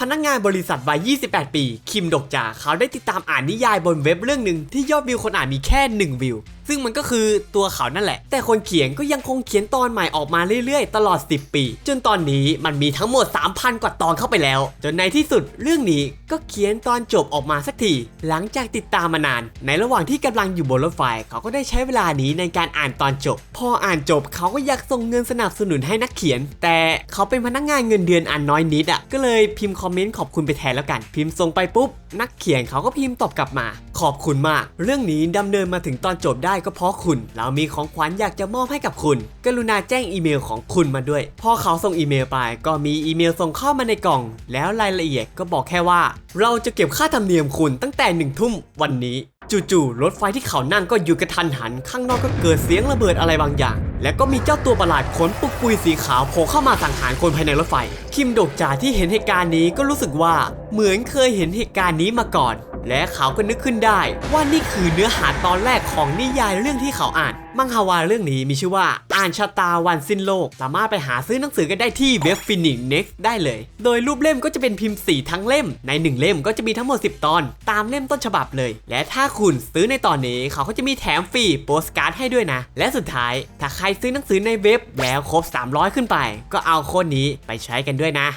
พนักงานบริษัทวัย 28 ปี คิมดกจาเขาได้ติดตามอ่านนิยายบนเว็บเรื่องหนึ่งที่ยอดวิวคนอ่านมีแค่ 1 วิวซึ่งมันก็คือตัวเขานั่นแหละ แต่คนเขียนก็ยังคงเขียนตอนใหม่ออกมาเรื่อยๆ ตลอด 10 ปี จนตอนนี้มันมีทั้งหมด 3,000 กว่าตอนเข้าไปแล้ว จนในที่สุดเรื่องนี้ก็เขียนตอนจบออกมาสักที หลังจากติดตามมานาน ในระหว่างที่กำลังอยู่บนรถไฟเขาก็ได้ใช้เวลานี้ในการอ่านตอนจบ พออ่านจบเขาก็อยากส่งเงินสนับสนุนให้นักเขียน แต่เขาเป็นพนักงานเงินเดือนอันน้อยนิดอะก็เลยพิมพ์คอมเมนต์ขอบคุณไปแทนแล้วกัน พิมพ์ส่งไปปุ๊บนักเขียนเขาก็พิมพ์ตอบกลับมา ขอบคุณมาก เรื่องนี้ดำเนินมาถึงตอนจบได้ก็เพราะคุณ เรามีของขวัญอยากจะมอบให้กับคุณ กรุณาแจ้งอีเมลของคุณมาด้วย พอเขาส่งอีเมลไป ก็มีอีเมลส่งเข้ามาในกล่อง แล้วรายละเอียดก็บอกแค่ว่า เราจะเก็บค่าธรรมเนียมคุณตั้งแต่หนึ่งทุ่มวันนี้ จู่ๆรถไฟที่เขานั่งก็หยุดกระทันหัน ข้างนอกก็เกิดเสียงระเบิดอะไรบางอย่าง และก็มีเจ้าตัวประหลาดขนปุกปุยสีขาวโผล่เข้ามาสังหารคนภายในรถไฟ คิมโดกจาที่เห็นเหตุการณ์นี้ก็รู้สึกว่าเหมือนเคยเห็นเหตุการณ์นี้มาก่อน และเขาก็นึกขึ้นได้ ว่านี่คือเนื้อหาตอนแรกของนิยายเรื่องที่เขาอ่าน มังฮวาเรื่องนี้มีชื่อว่า อ่านชะตาวันสิ้นโลก สามารถไปหาซื้อหนังสือกันได้ที่เว็บฟินิกเน็กได้เลย โดยรูปเล่มก็จะเป็นพิมพ์สีทั้งเล่ม ในหนึ่งเล่มก็จะมีทั้งหมด 10 ตอน ตามเล่มต้นฉบับเลย และถ้าคุณซื้อในตอนนี้เขาก็จะมีแถมฟรีโปสการ์ดให้ด้วยนะ และสุดท้ายถ้าใครซื้อหนังสือในเว็บแล้วครบ 300 ขึ้นไป ก็เอาโค้ดนี้ไปใช้กันด้วยนะ